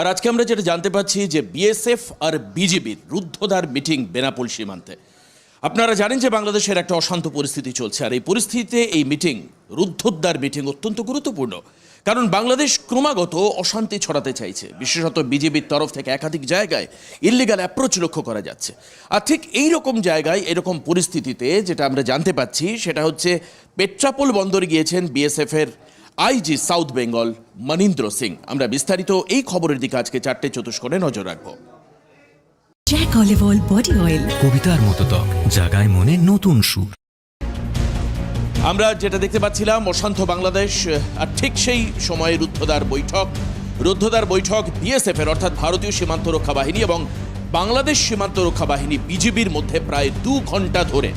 আর আজকে আমরা যেটা জানতে পাচ্ছি যে বিএসএফ আর বিজেপির রুদ্ধদ্বার মিটিং বেনাপোল সীমান্তে। আপনারা জানেন যে বাংলাদেশের একটা অশান্ত পরিস্থিতি চলছে, আর এই পরিস্থিতিতে এই মিটিং, রুদ্ধদ্বার মিটিং অত্যন্ত গুরুত্বপূর্ণ। কারণ বাংলাদেশ ক্রমাগত অশান্তি ছড়াতে চাইছে। বিশেষত বিজেপির তরফ থেকে একাধিক জায়গায় ইল্লিগাল অ্যাপ্রোচ লক্ষ্য করা যাচ্ছে। আর ঠিক এই রকম জায়গায় এরকম পরিস্থিতিতে যেটা আমরা জানতে পাচ্ছি, সেটা হচ্ছে পেট্রাপোল বন্দরে গিয়েছেন বিএসএফ এর আইজি সাউথ বেঙ্গল মনীন্দ্র সিং। আমরা বিস্তারিত এই খবরের দিকে আজকে চারটে চতুষ্কোণে নজর রাখব। Jack olive oil body oil কবিতার মতো ত্বক জাগায় মনে নতুন সুর। আমরা যেটা দেখতে পাচ্ছিলাম অশান্ত বাংলাদেশ আর ঠিক সেই সময়ে রুদ্ধদ্বার বৈঠক। রুদ্ধদ্বার বৈঠক বিএসএফ এর অর্থাৎ ভারতীয় সীমান্ত রক্ষা বাহিনী এবং বাংলাদেশ সীমান্ত রক্ষা বাহিনী বিজিবির মধ্যে প্রায় দু ঘণ্টা ধরে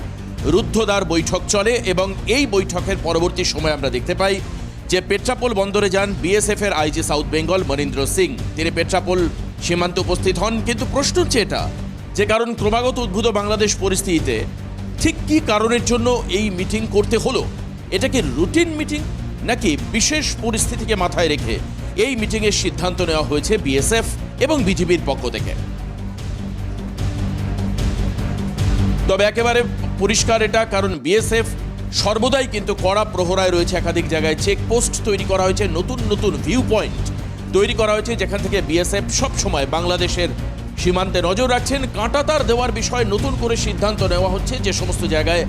রুদ্ধদ্বার বৈঠক চলে এবং এই বৈঠকের পরবর্তী সময় আমরা দেখতে পাই যে পেট্রাপোল বন্দরে যান বিএসএফ এর আইজি সাউথ বেঙ্গল মনীন্দ্র সিং, তিনি পেট্রাপোল সীমান্তে উপস্থিত হন, কিন্তু প্রশ্ন হচ্ছে এটা, যে কারণ ক্রমাগত উদ্ভূত বাংলাদেশ পরিস্থিতিতে ঠিক কী কারণের জন্য এই মিটিং করতে হলো? এটা কি রুটিন মিটিং নাকি বিশেষ পরিস্থিতিকে মাথায় রেখে এই মিটিংয়ের সিদ্ধান্ত নেওয়া হয়েছে বিএসএফ এবং বিজিবির পক্ষ থেকে? তবে একেবারে পরিষ্কার এটা, কারণ বিএসএফ সর্বদাই কিন্তু কড়া প্রহরায় রয়েছে একাধিক জায়গায় চেকপোস্ট তৈরি করা হয়েছে, নতুন নতুন ভিউ পয়েন্ট তৈরি করা হয়েছে, যেখান থেকে বিএসএফ সবসময় বাংলাদেশের সীমান্তে নজর রাখছেন। কাঁটাতার দেওয়ার বিষয়ে নতুন করে সিদ্ধান্ত নেওয়া হচ্ছে যে সমস্ত জায়গায়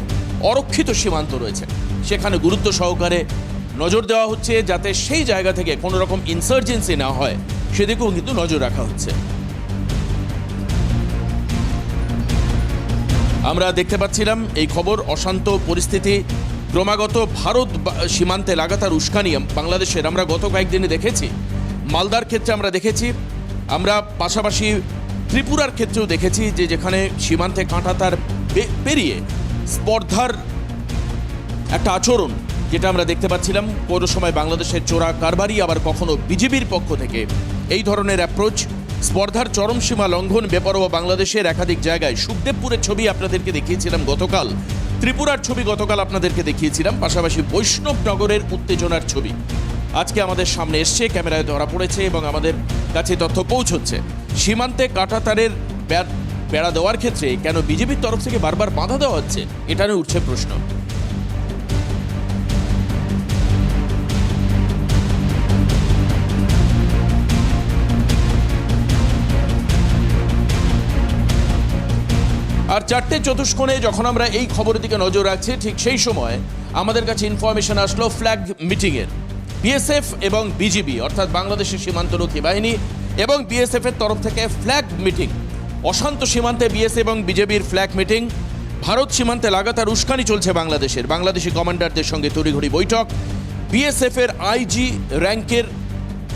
অরক্ষিত সীমান্ত রয়েছে। সেখানে গুরুত্ব সহকারে নজর দেওয়া হচ্ছে যাতে সেই জায়গা থেকে কোনো রকম ইনসার্জেন্সি না হয়, সেদিকেও কিন্তু নজর রাখা হচ্ছে। আমরা দেখতে পাচ্ছিলাম এই খবর, অশান্ত পরিস্থিতি। ক্রমাগত ভারত সীমান্তে লাগাতার উস্কানি বাংলাদেশের। আমরা গত কয়েকদিনে দেখেছি, মালদার ক্ষেত্রে আমরা দেখেছি, আমরা পাশাপাশি ত্রিপুরার ক্ষেত্রেও দেখেছি যে যেখানে সীমান্তে কাঁটা তার পেরিয়ে স্পর্ধার একটা আচরণ, যেটা আমরা দেখতে পাচ্ছিলাম। কোনো সময় বাংলাদেশের চোরা কারবারি আবার কখনো বিজেপির পক্ষ থেকে। এই ধরনের অ্যাপ্রোচ স্পর্ধার চরম সীমা লঙ্ঘন বেপরোয়া বাংলাদেশের একাধিক জায়গায়। সুখদেবপুরের ছবি আপনাদেরকে দেখিয়েছিলাম গতকাল। ত্রিপুরার ছবি গতকাল আপনাদেরকে দেখিয়েছিলাম, পাশাপাশি বৈষ্ণবনগরের উত্তেজনার ছবি। আজকে আমাদের সামনে এসছে, ক্যামেরায় ধরা পড়েছে এবং আমাদের কাছে তথ্য পৌঁছচ্ছে। সীমান্তে কাঁটাতারের বেড়া দেওয়ার ক্ষেত্রে কেন বিজেপির তরফ থেকে বারবার বাধা দেওয়া হচ্ছে? এটা নিয়ে উঠছে প্রশ্ন। আর চারটে চতুষ্কোণে যখন আমরা এই খবরের দিকে নজর রাখছি, ঠিক সেই সময় আমাদের কাছে ইনফরমেশন আসলো ফ্ল্যাগ মিটিংয়ের বিএসএফ এবং বিজিবি অর্থাৎ বাংলাদেশের সীমান্তরক্ষী বাহিনী এবং বিএসএফ এর তরফ থেকে ফ্ল্যাগ মিটিং অশান্ত সীমান্তে বিএস এবং বিজেপির ফ্ল্যাগ মিটিং ভারত সীমান্তে লাগাতার উস্কানি চলছে বাংলাদেশের। বাংলাদেশি কমান্ডারদের সঙ্গে তড়িঘড়ি বৈঠক। বিএসএফ এর আইজি র্যাঙ্কের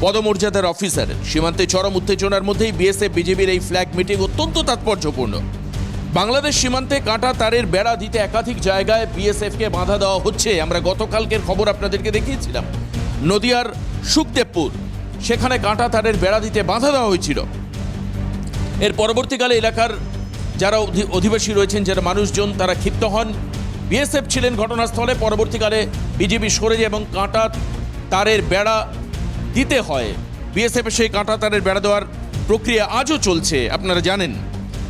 পদমর্যাদার অফিসার সীমান্তে চরম উত্তেজনার মধ্যেই বিএসএফ বিজেপির এই ফ্ল্যাগ মিটিং অত্যন্ত তাৎপর্যপূর্ণ। বাংলাদেশ সীমান্তে কাঁটা তারের বেড়া দিতে একাধিক জায়গায় বিএসএফকে বাধা দেওয়া হচ্ছে। আমরা গতকালকের খবর আপনাদেরকে দেখিয়েছিলাম। নদিয়ার সুখদেবপুর, সেখানে কাঁটা তারের বেড়া দিতে বাধা দেওয়া হয়েছিল। এর পরবর্তীকালে এলাকার যারা অধিবাসী রয়েছেন, যারা মানুষজন, তারা ক্ষিপ্ত হন। বিএসএফ ছিলেন ঘটনাস্থলে। পরবর্তীকালে বিজেপি সরে যায় এবং কাঁটা তারের বেড়া দিতে হয়। বিএসএফ সেই কাঁটা তারের বেড়া দেওয়ার প্রক্রিয়া আজও চলছে। আপনারা জানেন।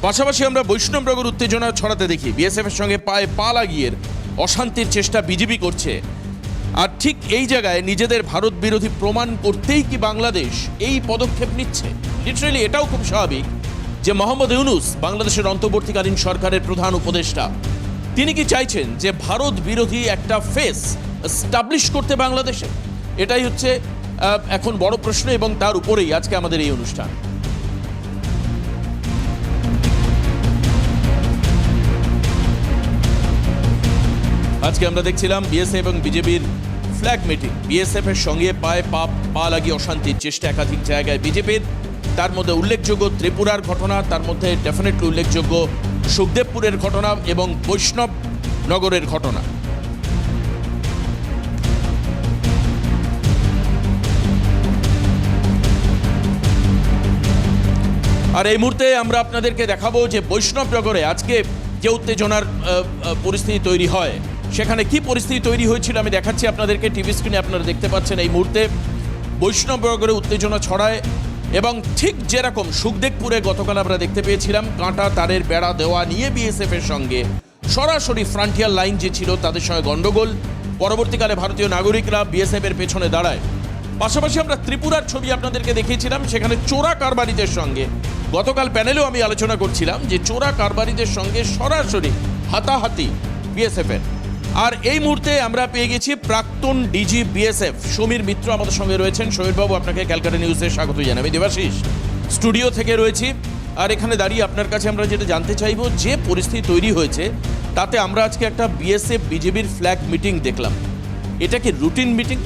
পাশাপাশি আমরা বৈষ্ণবনগর উত্তেজনা ছড়াতে দেখি। বিএসএফ এর সঙ্গে পায়ে পা লাগিয়ে অশান্তির চেষ্টা বিজেপি করছে। আর ঠিক এই জায়গায় নিজেদের ভারত বিরোধী প্রমাণ করতেই কি বাংলাদেশ এই পদক্ষেপ নিচ্ছে? লিটারেলি এটাও খুব স্বাভাবিক যে মোহাম্মদ ইউনুস বাংলাদেশের অন্তর্বর্তীকালীন সরকারের প্রধান উপদেষ্টা। তিনি কি চাইছেন যে ভারত বিরোধী একটা ফেস স্টাবলিশ করতে বাংলাদেশে? এটাই হচ্ছে এখন বড় প্রশ্ন এবং তার উপরেই আজকে আমাদের এই অনুষ্ঠান। আজকে আমরা দেখছিলাম বিএসএফ এবং বিজেপির ফ্ল্যাগ মিটিং বিএসএফ এর সঙ্গে পায়ে পা পা লাগিয়ে অশান্তির চেষ্টা একাধিক জায়গায় বিজেপির তার মধ্যে উল্লেখযোগ্য ত্রিপুরার ঘটনা, তার মধ্যে ডেফিনেটলি উল্লেখযোগ্য সুখদেবপুরের ঘটনা এবং বৈষ্ণব নগরের ঘটনা। আর এই মুহূর্তে আমরা আপনাদেরকে দেখাবো যে বৈষ্ণবনগরে আজকে যে উত্তেজনার পরিস্থিতি তৈরি হয় সেখানে কি পরিস্থিতি তৈরি হয়েছিল আমি দেখাচ্ছি আপনাদেরকে। টিভি স্ক্রিনে আপনারা দেখতে পাচ্ছেন এই মুহূর্তে বৈষ্ণবনগরে উত্তেজনা ছড়ায় এবং ঠিক যেরকম সুখদেবপুরে গতকাল আমরা দেখতে পেয়েছিলাম, কাঁটা, তারের বেড়া, দেওয়া নিয়ে বিএসএফ এর সঙ্গে সরাসরি ফ্রন্টিয়ার লাইন যে ছিল তাদের সঙ্গে গন্ডগোল। পরবর্তীকালে ভারতীয় নাগরিকরা বিএসএফ এর পেছনে দাঁড়ায়। পাশাপাশি আমরা ত্রিপুরার ছবি আপনাদেরকে দেখিয়েছিলাম, সেখানে চোরা কারবারিদের সঙ্গে। গতকাল প্যানেলেও আমি আলোচনা করছিলাম যে চোরা কারবারিদের সঙ্গে সরাসরি হাতাহাতি বিএসএফ এর। আর এই মুহূর্তে আমরা পেয়ে গেছি প্রাক্তন ডিজি বিএসএফ। সমীর মিত্র আমাদের সঙ্গে রয়েছেন। সমীরবাবু, আপনাকে ক্যালকাটা নিউজে স্বাগত জানাই দেবাশিস, স্টুডিও থেকে রয়েছি। আর এখানে দাঁড়িয়ে আপনার কাছে আমরা যেটা জানতে চাইব, যে পরিস্থিতি তৈরি হয়েছে, তাতে আমরা আজকে একটা বিএসএফ বিজেপির ফ্ল্যাগ মিটিং দেখলাম। এটা কি রুটিন মিটিং?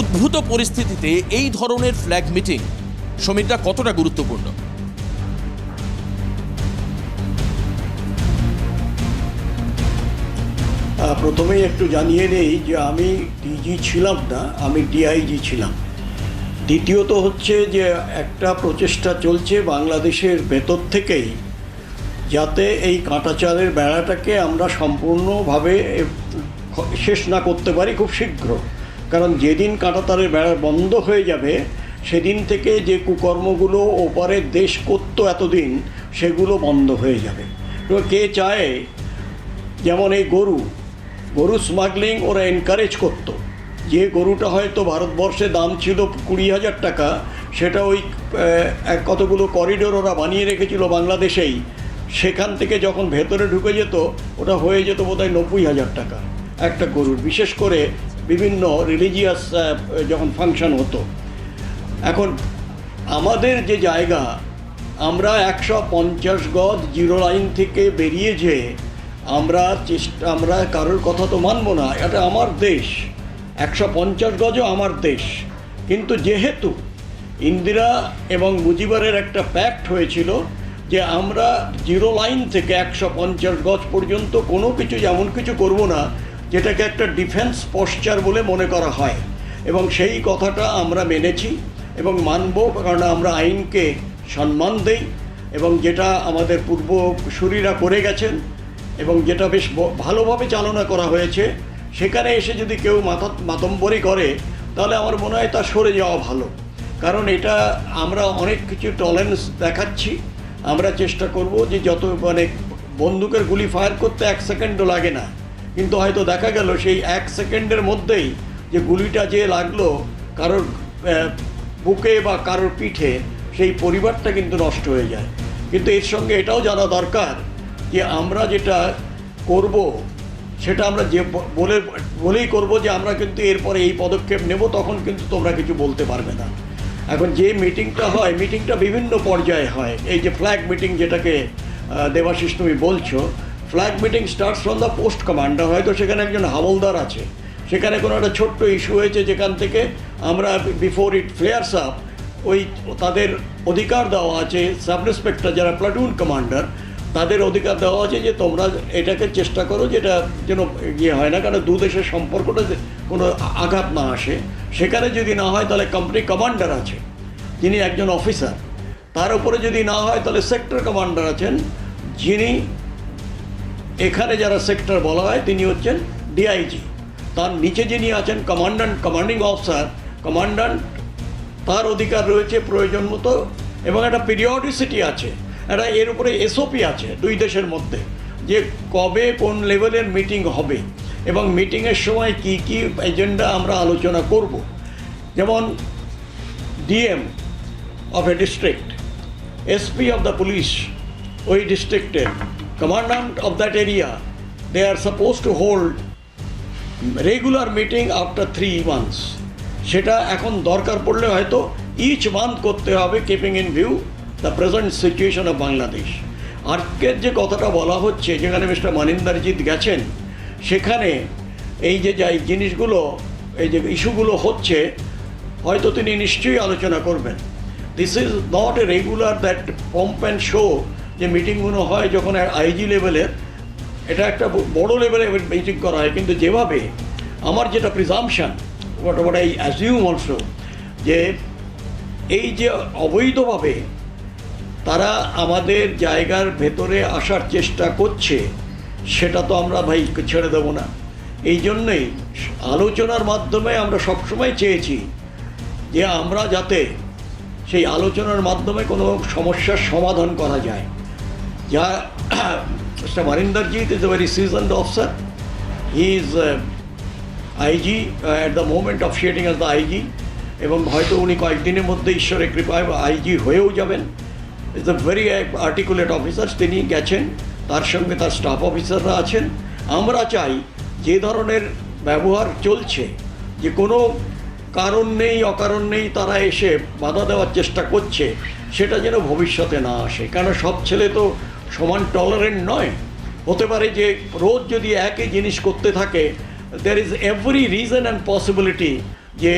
উদ্ভূত পরিস্থিতিতে এই ধরনের ফ্ল্যাগ মিটিং সমীরটা কতটা গুরুত্বপূর্ণ? প্রথমেই একটু জানিয়ে নেই যে আমি ডিজি ছিলাম না, আমি ডিআইজি ছিলাম। দ্বিতীয়ত হচ্ছে যে একটা প্রচেষ্টা চলছে বাংলাদেশের ভেতর থেকেই, যাতে এই কাঁটাচারের বেড়াটাকে আমরা সম্পূর্ণভাবে শেষ না করতে পারি খুব শীঘ্র। কারণ যেদিন কাঁটাতারের বেড়া বন্ধ হয়ে যাবে, সেদিন থেকে যে কুকর্মগুলো ওপারের দেশ করতো এতদিন, সেগুলো বন্ধ হয়ে যাবে। কে চায়? যেমন এই গরু গরু স্মাগলিং ওরা এনকারেজ করতো। যে গরুটা হয়তো ভারতবর্ষে দাম ছিল কুড়ি হাজার টাকা, সেটা ওই এক কতগুলো করিডোর ওরা বানিয়ে রেখেছিল বাংলাদেশেই, সেখান থেকে যখন ভেতরে ঢুকে যেত, ওটা হয়ে যেত বোধহয় নব্বই হাজার টাকা একটা গরুর। বিশেষ করে বিভিন্ন রিলিজিয়াস যখন ফাংশন হতো। এখন আমাদের যে জায়গা, আমরা একশো পঞ্চাশ গজ জিরো লাইন থেকে বেরিয়ে যে আমরা চেষ্টা, আমরা কারোর কথা তো মানবো না, এটা আমার দেশ। একশো পঞ্চাশ গজও আমার দেশ। কিন্তু যেহেতু ইন্দিরা এবং মুজিবারের একটা প্যাক্ট হয়েছিল যে আমরা জিরো লাইন থেকে একশো পঞ্চাশ গজ পর্যন্ত কোনো কিছু, এমন কিছু করব না, যেটাকে একটা ডিফেন্স পশ্চার বলে মনে করা হয়। এবং সেই কথাটা আমরা মেনেছি এবং মানব, কারণ আমরা আইনকে সম্মান দেই এবং যেটা আমাদের পূর্বসূরীরা করে গেছেন এবং যেটা বেশ ভালোভাবে চালনা করা হয়েছে, সেখানে এসে যদি কেউ মাথা মাতম্বরি করে, তাহলে আমার মনে হয় তা সরে যাওয়া ভালো। কারণ এটা আমরা অনেক কিছু টলারেন্স দেখাচ্ছি। আমরা চেষ্টা করব যে যত মানে বন্দুকের গুলি ফায়ার করতে এক সেকেন্ডও লাগে না। কিন্তু হয়তো দেখা গেল সেই এক সেকেন্ডের মধ্যেই যে গুলিটা যে লাগল, কারোর বুকে বা কারোর পিঠে, সেই পরিবারটা কিন্তু নষ্ট হয়ে যায়। কিন্তু এর সঙ্গে এটাও জানা দরকার যে আমরা যেটা করব, সেটা আমরা যে বলে, বলেই করব যে আমরা কিন্তু এরপরে এই পদক্ষেপ নেব, তখন কিন্তু তোমরা কিছু বলতে পারবে না। এখন যে মিটিংটা হয়, মিটিংটা বিভিন্ন পর্যায়ে হয়। এই যে ফ্ল্যাগ মিটিং যেটাকে দেবাশিস তুমি বলছো flag meeting starts from the post commander হয়তো সেখানে একজন হাবলদার আছে। সেখানে কোনো একটা ছোট্ট ইস্যু হয়েছে, যেখান থেকে আমরা বিফোর ইট ফ্লেয়ার্স আপ ওই তাদের অধিকার দেওয়া আছে সাব ইন্সপেক্টর যারা প্লাটুন কমান্ডার তাদের অধিকার দেওয়া আছে যে তোমরা এটাকে চেষ্টা করো যেটা যেন ইয়ে হয় না, কারণ দু দেশের সম্পর্কটা কোনো আঘাত না আসে। সেখানে যদি না হয়, তাহলে কোম্পানি কমান্ডার আছে, যিনি একজন অফিসার তার উপরে যদি না হয়, তাহলে সেক্টর কমান্ডার আছেন, যিনি এখানে যারা সেক্টর বলা হয়, তিনি হচ্ছেন ডিআইজি তার নিচে যিনি আছেন কমান্ডান্ট কমান্ডিং অফিসার কমান্ডান্ট তার অধিকার রয়েছে প্রয়োজন মতো, এবং একটা পিরিয়ডিসিটি আছে। একটা এর উপরে এসওপি আছে দুই দেশের মধ্যে যে কবে কোন লেভেলের মিটিং হবে এবং মিটিংয়ের সময় কি কি এজেন্ডা আমরা আলোচনা করব। যেমন DM of a district, SP of the police ওই ডিস্ট্রিক্টের commandant of that area they are supposed to hold regular meeting after three months সেটা এখন দরকার পড়লে হয়তো ইচ মান্থ করতে হবে keeping in view the present situation of Bangladesh আজকের যে কথাটা বলা হচ্ছে, যেখানে মিস্টার মানিন্দারজিৎ গেছেন, সেখানে এই যে যাই জিনিসগুলো, এই যে ইস্যুগুলো হচ্ছে, হয়তো তিনি নিশ্চয়ই আলোচনা করবেন। This is not a regular that pomp and show যে মিটিংগুলো হয় যখন আইজি লেভেলের। এটা একটা বড় লেভেলে মিটিং করা হয়, কিন্তু যেভাবে আমার যেটা presumption what what I assume also যে এই যে অবৈধভাবে তারা আমাদের জায়গার ভেতরে আসার চেষ্টা করছে, সেটা তো আমরা ভাই ছেড়ে দেবো না। এই জন্যেই আলোচনার মাধ্যমে আমরা সবসময় চেয়েছি যে আমরা যাতে সেই আলোচনার মাধ্যমে কোনো সমস্যার সমাধান করা যায়। যা mister Marinderjit is a very seasoned officer. He is IG at the moment officiating as the IG, এবং হয়তো উনি কয়েকদিনের মধ্যে ঈশ্বরের কৃপায় আইজি হয়েও যাবেন। Is a very articulate officer তিনি গেছেন, তার সঙ্গে তার স্টাফ অফিসাররা আছেন। আমরা চাই যে ধরনের ব্যবহার চলছে, যে কোনো কারণ নেই, অকারণ নেই, তারা এসে বাধা দেওয়ার চেষ্টা করছে, সেটা যেন ভবিষ্যতে না আসে। কেন সব ছেলে তো সমান টলারেন্ট নয়। হতে পারে যে রোজ যদি একই জিনিস করতে থাকে there is every reason and possibility যে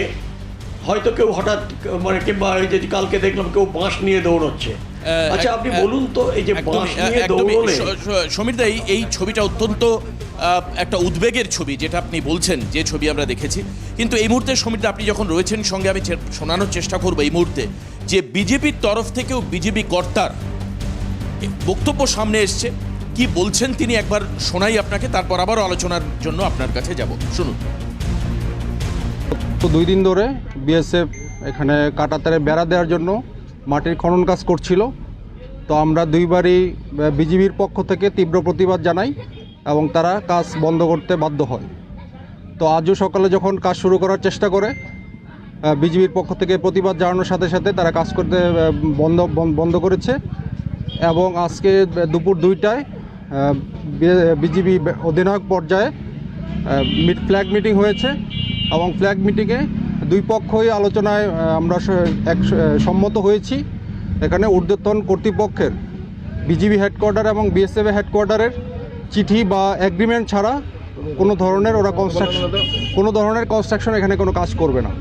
হয়তো কেউ হঠাৎ মানে কিংবা ওই যে কালকে দেখলাম কেউ বাঁশ নিয়ে দৌড়চ্ছে। আচ্ছা আপনি বলুন তো এই যে বাঁশ নিয়ে দৌড়লে। এই- ছবিটা অত্যন্ত আহ, একটা উদ্বেগের ছবি যেটা আপনি বলছেন যে ছবি আমরা দেখেছি। কিন্তু এই মুহূর্তে সমীর দা, আপনি যখন রয়েছেন সঙ্গে আমি শোনানোর চেষ্টা করব এই মুহূর্তে যে বিজেপির তরফ থেকেও বিজেপি কর্তার বক্তব্য সামনে এসছে। কি বলছেন তিনি? একবার শোনাই আপনাকে তারপর আবারও আলোচনার জন্য আপনার কাছে যাব। শুনুন। তো দুই দিন ধরে বিএসএফ এখানে কাটাতারে বেড়া দেওয়ার জন্য মাটির খনন কাজ করছিল। তো আমরা দুইবারই বিজিবির পক্ষ থেকে তীব্র প্রতিবাদ জানাই এবং তারা কাজ বন্ধ করতে বাধ্য হয়। তো আজও সকালে যখন কাজ শুরু করার চেষ্টা করে বিজিবির পক্ষ থেকে প্রতিবাদ জানানোর সাথে সাথে তারা কাজ করতে বন্ধ, বন- বন্ধ করেছে এবং আজকে দুপুর দুইটায় বিজিবি অধিনায়ক পর্যায়ে ফ্ল্যাগ মিটিং হয়েছে এবং ফ্ল্যাগ মিটিংয়ে দুই পক্ষই আলোচনায় আমরা এক সম্মত হয়েছি। এখানে ঊর্ধ্বতন কর্তৃপক্ষের, বিজিবি হেডকোয়ার্টার এবং বিএসএফ হেডকোয়ার্টারের চিঠি বা এগ্রিমেন্ট ছাড়া কোনো ধরনের ওরা কনস্ট্রাকশন কোনো ধরনের কনস্ট্রাকশন এখানে কোনো কাজ করবে না।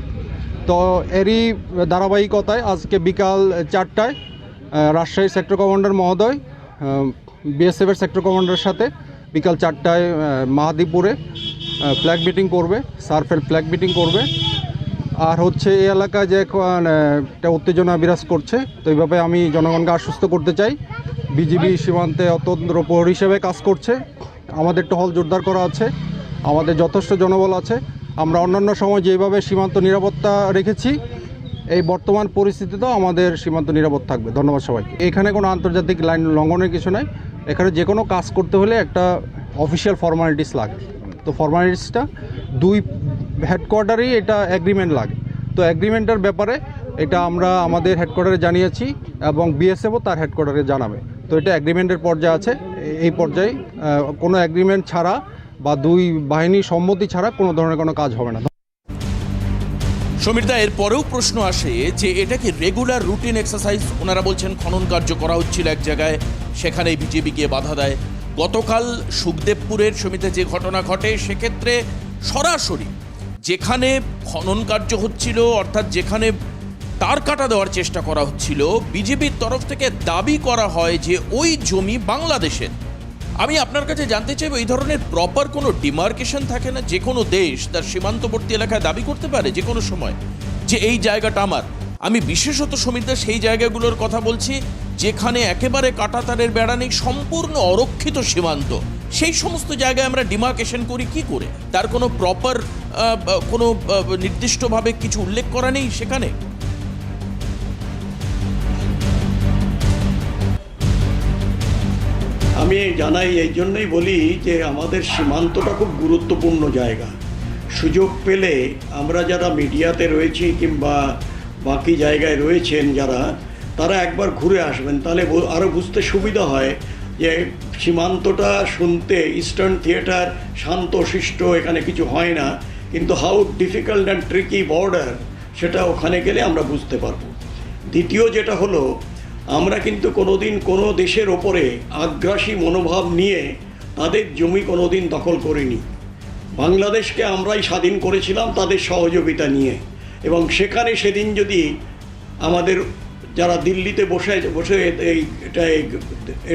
তো এরই ধারাবাহিকতায় আজকে বিকাল চারটায় রাজশাহী সেক্টর কমান্ডার মহোদয় বিএসএফের সেক্টর কমান্ডারের সাথে বিকাল চারটায় মাহাদিপুরে ফ্ল্যাগ মিটিং করবে সার্ফেল ফ্ল্যাগ মিটিং করবে। আর হচ্ছে এই এলাকায় যে এখন একটা উত্তেজনা বিরাজ করছে, তো এইভাবে আমি জনগণকে আশ্বস্ত করতে চাই। বিজিবি সীমান্তে অতন্ত্র প্রহরী হিসেবে কাজ করছে। আমাদের টহল জোরদার করা আছে। আমাদের যথেষ্ট জনবল আছে। আমরা অন্যান্য সময় যেভাবে সীমান্ত নিরাপত্তা রেখেছি, এই বর্তমান পরিস্থিতিতেও আমাদের সীমান্ত নিরাপদ থাকবে। ধন্যবাদ সবাইকে। এখানে কোনো আন্তর্জাতিক লাইন লঙ্ঘনের কিছু নাই। এখানে যে কোনো কাজ করতে হলে একটা অফিসিয়াল ফর্মালিটিস লাগে। তো ফর্মালিটিসটা দুই হেডকোয়ার্টারেই এটা অ্যাগ্রিমেন্ট লাগে। তো অ্যাগ্রিমেন্টের ব্যাপারে এটা আমরা আমাদের হেডকোয়ার্টারে জানিয়েছি এবং বিএসএফও তার হেডকোয়ার্টারে জানাবে। তো এটা অ্যাগ্রিমেন্টের পর্যায়ে আছে। এই পর্যায়ে কোনো অ্যাগ্রিমেন্ট ছাড়া বা দুই বাহিনীর সম্মতি ছাড়া কোনো ধরনের কোনো কাজ হবে না। সমীর দা এর পরেও প্রশ্ন আসে যে এটা কি রেগুলার রুটিন এক্সারসাইজ ওনারা বলছেন খনন কার্য করা হচ্ছিল এক জায়গায় সেখানে বিজেপি গিয়ে বাধা দেয়। গতকাল সুখদেবপুরের সমিতে যে ঘটনা ঘটে, সেক্ষেত্রে সরাসরি যেখানে খনন কার্য হচ্ছিল, অর্থাৎ যেখানে তার কাটা দেওয়ার চেষ্টা করা হচ্ছিল, বিজেপির তরফ থেকে দাবি করা হয় যে ওই জমি বাংলাদেশের। আমি আপনার কাছে জানতে চাইব এই ধরনের প্রপার কোনো ডিমার্কেশন থাকে না? যে কোনো দেশ তার সীমান্তবর্তী এলাকায় দাবি করতে পারে যে কোনো সময় যে এই জায়গাটা আমার। আমি বিশেষত সমিতির সেই জায়গাগুলোর কথা বলছি, যেখানে একেবারে কাটাতারের বেড়া নেই, সম্পূর্ণ অরক্ষিত সীমান্ত। সেই সমস্ত জায়গায় আমরা ডিমার্কেশন করি কি করে? তার কোনো প্রপার কোনো নির্দিষ্টভাবে কিছু উল্লেখ করা নেই সেখানে? আমি জানাই এই জন্যই বলি যে আমাদের সীমান্তটা খুব গুরুত্বপূর্ণ জায়গা। সুযোগ পেলে আমরা যারা মিডিয়াতে রয়েছি কিংবা বাকি জায়গায় রয়েছেন যারা, তারা একবার ঘুরে আসবেন, তাহলে আরও বুঝতে সুবিধা হয় যে সীমান্তটা শুনতে ইস্টার্ন থিয়েটার শান্ত, শিষ্ট, এখানে কিছু হয় না, কিন্তু how difficult and tricky border সেটা ওখানে গেলে আমরা বুঝতে পারব। দ্বিতীয় যেটা হলো, আমরা কিন্তু কোনোদিন কোনো দেশের ওপরে আগ্রাসী মনোভাব নিয়ে তাদের জমি কোনোদিন দখল করিনি। বাংলাদেশকে আমরাই স্বাধীন করেছিলাম তাদের সহযোগিতা নিয়ে। এবং সেখানে সেদিন যদি আমাদের যারা দিল্লিতে বসে বসে এই, এটা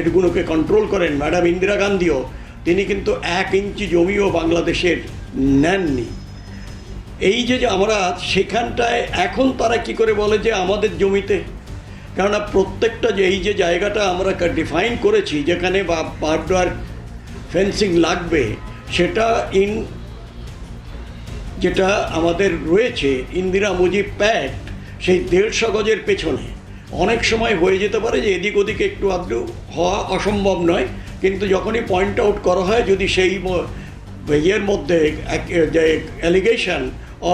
এগুলোকে কন্ট্রোল করেন ম্যাডাম ইন্দিরা গান্ধীও, তিনি কিন্তু এক ইঞ্চি জমিও বাংলাদেশের নেননি। এই যে আমরা সেখানটায়, এখন তারা কি করে বলে যে আমাদের জমিতে? কেননা প্রত্যেকটা যে, এই যে জায়গাটা আমরা ডিফাইন করেছি, যেখানে বা বারডার ফেন্সিং লাগবে, সেটা ইন যেটা আমাদের রয়েছে, ইন্দিরা মুজিব প্যাক্ট সেই দেড়শো গজের পেছনে। অনেক সময় হয়ে যেতে পারে যে এদিক ওদিক একটু আধটু হওয়া অসম্ভব নয়, কিন্তু যখনই পয়েন্ট আউট করা হয়, যদি সেই ইয়ের মধ্যে যে অ্যালিগেশন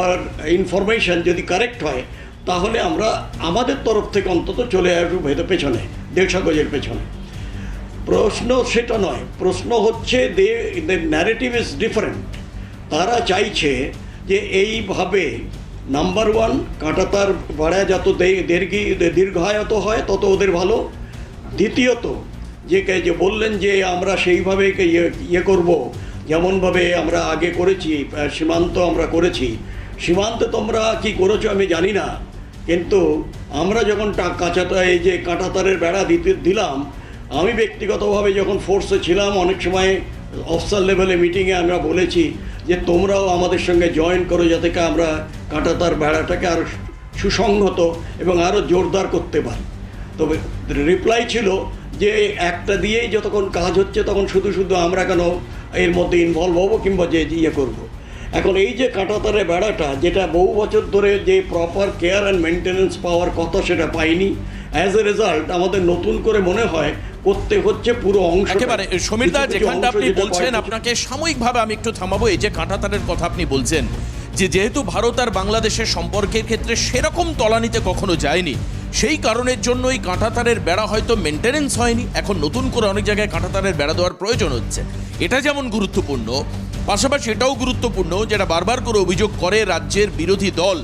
আর ইনফরমেশন যদি কারেক্ট হয়, তাহলে আমরা আমাদের তরফ থেকে অন্তত চলে আসব ভেতর পেছনে, দেড়শো গজের পেছনে। প্রশ্ন সেটা নয়, প্রশ্ন হচ্ছে they the narrative is different তারা চাইছে যে এইভাবে নাম্বার ওয়ান কাঁটাতার বাড়া যত দে- দীর্ঘি, দীর্ঘায়ত হয়, তত ওদের ভালো। দ্বিতীয়ত, যে যে বললেন যে আমরা সেইভাবে ইয়ে ইয়ে করব, যেমনভাবে আমরা আগে করেছি সীমান্ত আমরা করেছি। সীমান্তে তোমরা কি করেছ আমি জানি না, কিন্তু আমরা যখন কাঁচাটা এই যে কাঁটাতারের বেড়া দিতে, দিলাম, আমি ব্যক্তিগতভাবে যখন ফোর্সে ছিলাম, অনেক সময় অফিসার লেভেলে মিটিংয়ে আমরা বলেছি যে তোমরাও আমাদের সঙ্গে জয়েন করো যাতে আমরা কাঁটাতার বেড়াটাকে আরও সুসংহত এবং আরও জোরদার করতে পারি তবে রিপ্লাই ছিল যে একটা দিয়েই যতক্ষণ কাজ হচ্ছে তখন শুধু শুধু আমরা কেন এর মধ্যে ইনভলভ হব কিংবা যে ইয়ে করব। এখন এই যে কাঁটাতারে বেড়াটা যেটা বহু বছর ধরে যে প্রপার কেয়ার অ্যান্ড মেনটেনেন্স পাওয়ার কথা সেটা পাইনি অ্যাজ এ রেজাল্ট আমাদের নতুন করে মনে হয় করতে হচ্ছে পুরো অংশ একেবারে সমীরদা যেখানটা আপনি বলছেন আপনাকে সাময়িকভাবে আমি একটু থামাবো এই যে কাঁটাতারের কথা আপনি বলছেন যে যেহেতু ভারত আর বাংলাদেশের সম্পর্কের ক্ষেত্রে সেরকম তলানিতে কখনো যায়নি সেই কারণের জন্য এই কাঁটাতারের বেড়া হয়তো মেনটেনেন্স হয়নি এখন নতুন করে অনেক জায়গায় কাঁটাতারের বেড়া দেওয়ার প্রয়োজন হচ্ছে। এটা যেমন গুরুত্বপূর্ণ পাশাপাশি এটাও গুরুত্বপূর্ণ যেটা বারবার করে অভিযোগ করে রাজ্যের বিরোধী দল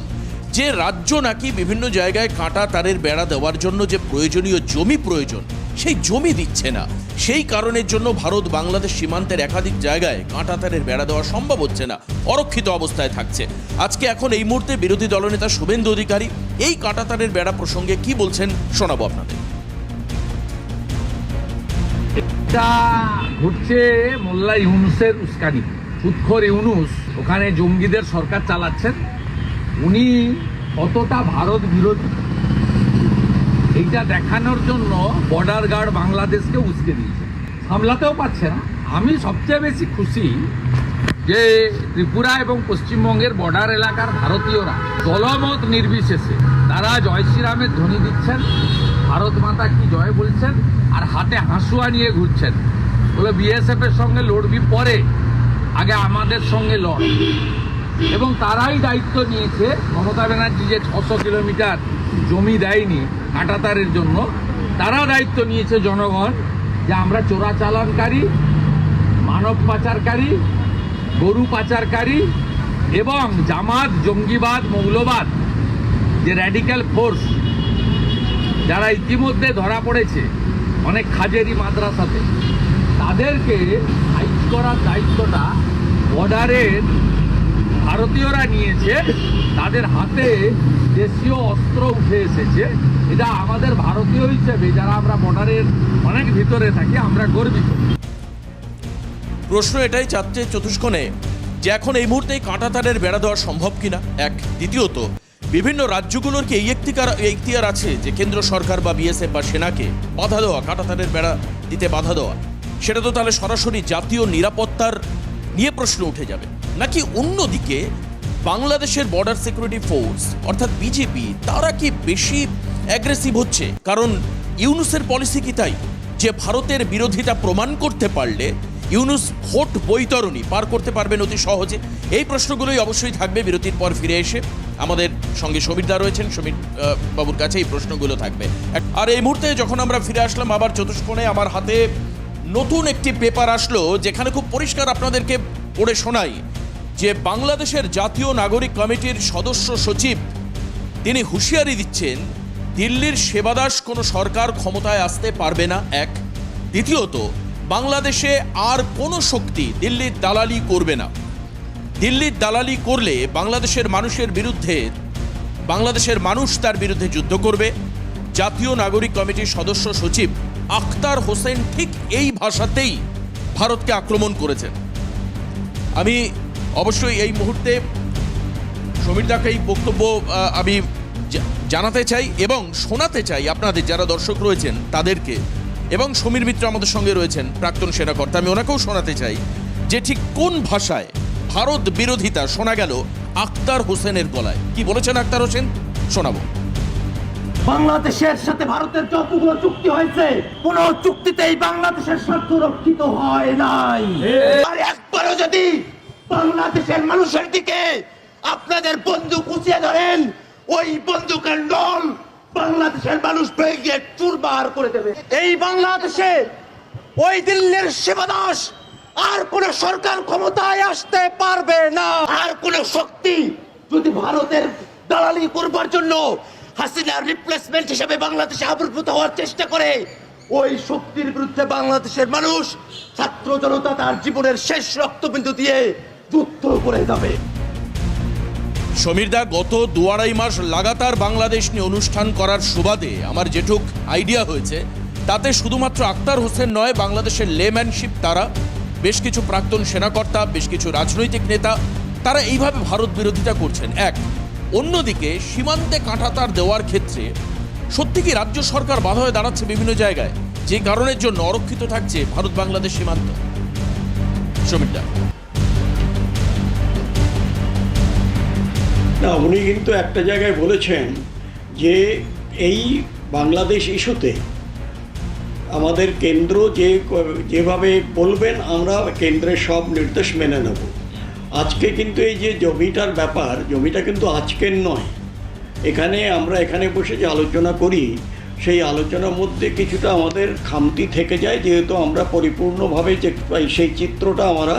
যে রাজ্য নাকি বিভিন্ন জায়গায় কাঁটা তারের বেড়া দেওয়ার জন্য যে প্রয়োজনীয় জমি প্রয়োজন সেই জমি দিচ্ছে না। সেই কারণের জন্য ভারত বাংলাদেশ সীমান্তের একাধিক জায়গায় কাঁটাতারের বেড়া দেওয়া সম্ভব হচ্ছে না। অরক্ষিত অবস্থায় থাকছে। আজকে এখন এই মুহূর্তে বিরোধী দলনেতা শুভেন্দু অধিকারী এই কাঁটাতারের বেড়া প্রসঙ্গে কি বলছেন শোনাবো আপনাদের। ঘটছে মোল্লা ইউনুসের উস্কানি। সুৎখর ইউনুস ওখানে জঙ্গিদের সরকার চালাচ্ছেন। উনি কতটা ভারত বিরোধী এইটা দেখানোর জন্য বর্ডার গার্ড বাংলাদেশকে উস্কে দিয়েছে। সামলাতেও পারছে না। আমি সবচেয়ে বেশি খুশি যে ত্রিপুরা এবং পশ্চিমবঙ্গের বর্ডার এলাকার ভারতীয়রা দলমত নির্বিশেষে তারা জয় শ্রীরামের ধ্বনি দিচ্ছেন, ভারত মাতা কি জয় বলছেন, আর হাতে হাঁসুয়া নিয়ে ঘুরছেন। বলে বিএসএফ এর সঙ্গে লড়বি পরে আগে আমাদের সঙ্গে লড়। এবং তারাই দায়িত্ব নিয়েছে মমতা ব্যানার্জি যে ছশো কিলোমিটার জমি দেয়নি কাঁটাতারের জন্য। তারা দায়িত্ব নিয়েছে জনগণ যে আমরা চোরাচালানকারী মানব পাচারকারী, গরু পাচারকারী এবং জামাত, জঙ্গিবাদ, মৌলবাদ, যে র্যাডিক্যাল ফোর্স যারা ইতিমধ্যে ধরা পড়েছে অনেক খাজেরি মাদ্রাসাতে, তাদেরকে ফাইট করার দায়িত্বটা বর্ডারের ভারতীয়রা নিয়েছে, তাদের হাতে দেশীয় অস্ত্র উঠে এসেছে। এটা আমাদের ভারতীয় হিসেবে, যারা আমরা বর্ডারের অনেক ভিতরে থাকি, আমরা গর্বিত। প্রশ্ন এটাই চাচ্ছে চতুষ্কোণে যে এখন এই মুহূর্তে কাঁটাতারের বেড়া দেওয়া সম্ভব কিনা? এক। দ্বিতীয়ত, বিভিন্ন রাজ্যগুলোর কি এই এখতিয়ার এই আছে যে কেন্দ্র সরকার বা বিএসএফ বা সেনাকে বাধা দেওয়া, কাঁটাতারের বেড়া দিতে বাধা দেওয়া? সেটা তো তাহলে সরাসরি জাতীয় নিরাপত্তার নিয়ে প্রশ্ন উঠে যাবে। নাকি অন্যদিকে বাংলাদেশের বর্ডার সিকিউরিটি ফোর্স অর্থাৎ বিজেপি তারা কি বেশি অ্যাগ্রেসিভ হচ্ছে? কারণ ইউনুসের পলিসি কি তাই? যে ভারতের বিরোধিতা প্রমাণ করতে পারলে ইউনুস ভোট বৈতরণী পার করতে পারবেন অতি সহজে। এই প্রশ্নগুলোই অবশ্যই থাকবে, বিরতির পর ফিরে এসে আমাদের সঙ্গে সমীরদা রয়েছেন। সমীর বাবুর কাছে এই প্রশ্নগুলো থাকবে। আর এই মুহূর্তে যখন আমরা ফিরে আসলাম, আবার চতুষ্কোণে আমার হাতে নতুন একটি পেপার আসলো, যেখানে খুব পরিষ্কার আপনাদেরকে পড়ে শোনাই। যে বাংলাদেশের জাতীয় নাগরিক কমিটির সদস্য সচিব, তিনি হুঁশিয়ারি দিচ্ছেন, দিল্লির সেবাদাস কোনো সরকার ক্ষমতায় আসতে পারবে না। এক। দ্বিতীয়ত, বাংলাদেশে আর কোনো শক্তি দিল্লির দালালি করবে না। দিল্লির দালালি করলে বাংলাদেশের মানুষের বিরুদ্ধে, বাংলাদেশের মানুষ তার বিরুদ্ধে যুদ্ধ করবে। জাতীয় নাগরিক কমিটির সদস্য সচিব আখতার হোসেন ঠিক এই ভাষাতেই ভারতকে আক্রমণ করেছেন। আমি অবশ্যই এই মুহূর্তে সমীর দাকে এই বক্তব্য আমি জানাতে চাই এবং শোনাতে চাই আপনাদের যারা দর্শক রয়েছেন তাদেরকে এবং সমীর মিত্র আমাদের সঙ্গে রয়েছেন প্রাক্তন সেনাকর্তা। আমি ওনাকেও শোনাতে চাই যে ঠিক কোন ভাষায় ভারত বিরোধিতা শোনা গেল আক্তার হোসেনের গলায়। কি বলেছেন আক্তার হোসেন? শোনাবো। বাংলাদেশের সাথে ভারতের যতগুলো চুক্তি হয়েছে কোন চুক্তিতেই বাংলাদেশের স্বার্থ রক্ষিত হয় নাই। আর একবারও যদি বাংলাদেশের মানুষের দিকে আপনাদের বন্দুক উঁচিয়ে ধরেন, ওই বন্দুকের নল বাংলাদেশের মানুষ ভেঙে চুরমার করে দেবে। এই বাংলাদেশে ওই দিল্লির শিবদাস আর কোন সরকার ক্ষমতায় আসতে পারবে না। আর কোন শক্তি যদি ভারতের দালালি করবার জন্য হাসিনার রিপ্লেসমেন্ট হিসেবে বাংলাদেশে আবির্ভূত হওয়ার চেষ্টা করে, ওই শক্তির বিরুদ্ধে বাংলাদেশের মানুষ ছাত্র জনতা তার জীবনের শেষ রক্তবিন্দু দিয়ে সমীরদা, গত দু আড়াই মাস লাগাতার বাংলাদেশ নিয়ে অনুষ্ঠান করার সুবাদে আমার যেটুক আইডিয়া হয়েছে, তাতে শুধুমাত্র আক্তার হোসেন নয়, বাংলাদেশের লেম্যানশিপ তারা, বেশ কিছু প্রাক্তন সেনাকর্তা, বেশ কিছু রাজনৈতিক নেতা, তারা এইভাবে ভারত বিরোধিতা করছেন। এক, অন্যদিকে সীমান্তে কাঁটাতার দেওয়ার ক্ষেত্রে সত্যি কি রাজ্য সরকার বাধা হয়ে দাঁড়াচ্ছে বিভিন্ন জায়গায়? যে কারণের জন্য অরক্ষিত থাকছে ভারত বাংলাদেশ সীমান্ত। সমীরদা। না, উনি কিন্তু একটা জায়গায় বলেছেন যে এই বাংলাদেশ ইস্যুতে আমাদের কেন্দ্র যে, যেভাবে বলবেন, আমরা কেন্দ্রের সব নির্দেশ মেনে নেব। আজকে কিন্তু এই যে জমিটার ব্যাপার, জমিটা কিন্তু আজকের নয়। এখানে আমরা এখানে বসে যে আলোচনা করি, সেই আলোচনার মধ্যে কিছুটা আমাদের খামতি থেকে যায়, যেহেতু আমরা পরিপূর্ণভাবে যে, সেই চিত্রটা আমরা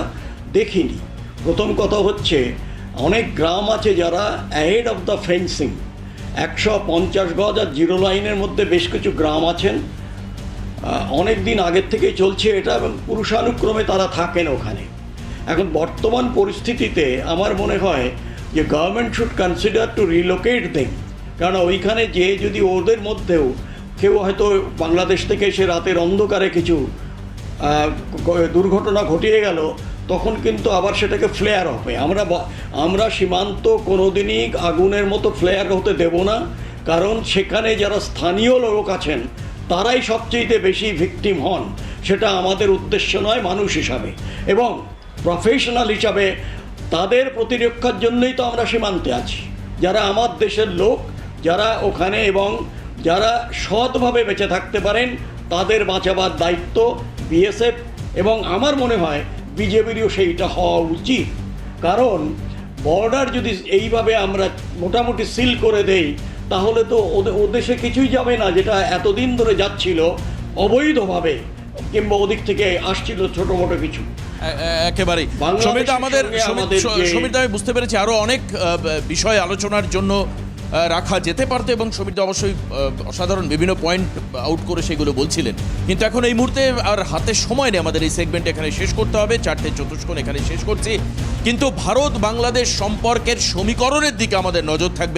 দেখিনি। প্রথম কথা হচ্ছে অনেক গ্রাম আছে যারা অ্যাহেড অফ দ্য ফেন্সিং একশো পঞ্চাশ গজ আর জিরো লাইনের মধ্যে বেশ কিছু গ্রাম আছেন। অনেক দিন আগের থেকেই চলছে এটা এবং পুরুষানুক্রমে তারা থাকেন ওখানে। এখন বর্তমান পরিস্থিতিতে আমার মনে হয় যে government should consider to relocate them কারণ ওইখানে যে যদি ওদের মধ্যেও কেউ হয়তো বাংলাদেশ থেকে এসে রাতের অন্ধকারে কিছু দুর্ঘটনা ঘটিয়ে গেল তখন কিন্তু আবার সেটাকে ফ্লেয়ার হবে আমরা আমরা সীমান্ত কোনোদিনই আগুনের মতো ফ্লেয়ার হতে দেব না, কারণ সেখানে যারা স্থানীয় লোক আছেন, তারাই সবচেয়ে বেশি ভিকটিম হন। সেটা আমাদের উদ্দেশ্য নয়, মানুষ হিসাবে। এবং প্রফেশনাল হিসাবে তাদের প্রতিরক্ষার জন্যই তো আমরা সীমান্তে আছি। যারা আমার দেশের লোক, যারা ওখানে এবং যারা সৎভাবে বেঁচে থাকতে পারেন, তাদের বাঁচাবার দায়িত্ব বিএসএফ এবং আমার মনে হয় বিজেপিরও সেইটা হওয়া উচিত। কারণ বর্ডার যদি এইভাবে আমরা মোটামুটি সিল করে দেই তাহলে তো ও দেশে কিছুই যাবে না যেটা এতদিন ধরে যাচ্ছিল অবৈধভাবে কিংবা ওদিক থেকে আসছিল ছোটো মোটো কিছু একেবারেই। সমিতা আমাদের সমিতা আমি বুঝতে পেরেছি আরও অনেক বিষয় আলোচনার জন্য রাখা যেতে পারতো এবং সমিতি অবশ্যই অসাধারণ বিভিন্ন পয়েন্ট আউট করে সেগুলো বলছিলেন। কিন্তু এখন এই মুহূর্তে আর হাতে সময় নেই আমাদের এই সেগমেন্ট এখানে শেষ করতে হবে, চারটে চতুষ্কোণ এখানে শেষ করছি। কিন্তু ভারত বাংলাদেশ সম্পর্কের সমীকরণের দিকে আমাদের নজর থাকবে।